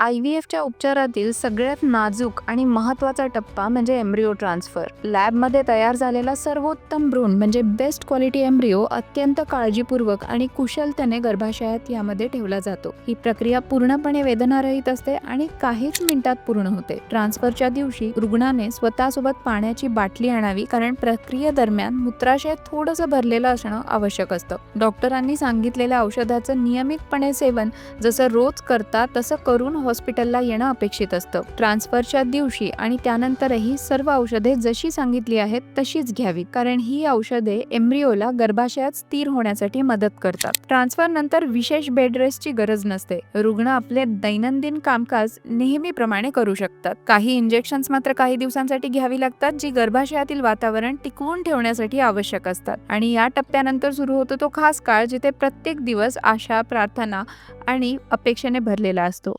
I V एफच्या उपचारातील सगळ्यात नाजूक आणि महत्त्वाचा टप्पा म्हणजे एम्ब्रिओ ट्रान्सफर. लॅबमध्ये तयार झालेला सर्वोत्तम भ्रूण म्हणजे बेस्ट क्वालिटी एम्ब्रिओ अत्यंत काळजीपूर्वक आणि कुशलतेने गर्भाशयात यामध्ये ठेवला जातो. ही प्रक्रिया पूर्णपणे वेदनारहित असते आणि काहीच मिनिटात पूर्ण होते. ट्रान्सफरच्या दिवशी रुग्णाने स्वतःसोबत पाण्याची बाटली आणावी कारण प्रक्रियेदरम्यान मूत्राशय थोडंसं भरलेलं असणं आवश्यक असतं. डॉक्टरांनी सांगितलेल्या औषधाचं नियमितपणे सेवन जसं रोज करता तसं करून हॉस्पिटलला येणं अपेक्षित असतं. ट्रान्सफरच्या दिवशी आणि त्यानंतरही सर्व औषधे जशी सांगितली आहेत तशीच घ्यावी कारण ही औषधे एम्ब्रिओला गर्भाशयात स्थिर होण्यासाठी मदत करतात. ट्रान्सफर नंतर विशेष बेड रेस्टची गरज नसते. रुग्ण आपले दैनंदिन कामकाज नेहमीप्रमाणे करू शकतात. काही इंजेक्शन्स मात्र काही दिवसांसाठी घ्यावी लागतात जी गर्भाशयातील वातावरण टिकवून ठेवण्यासाठी आवश्यक असतात. आणि या टप्प्यानंतर सुरू होतो तो खास काळ जिथे प्रत्येक दिवस आशा प्रार्थना आणि अपेक्षेने भरलेला असतो.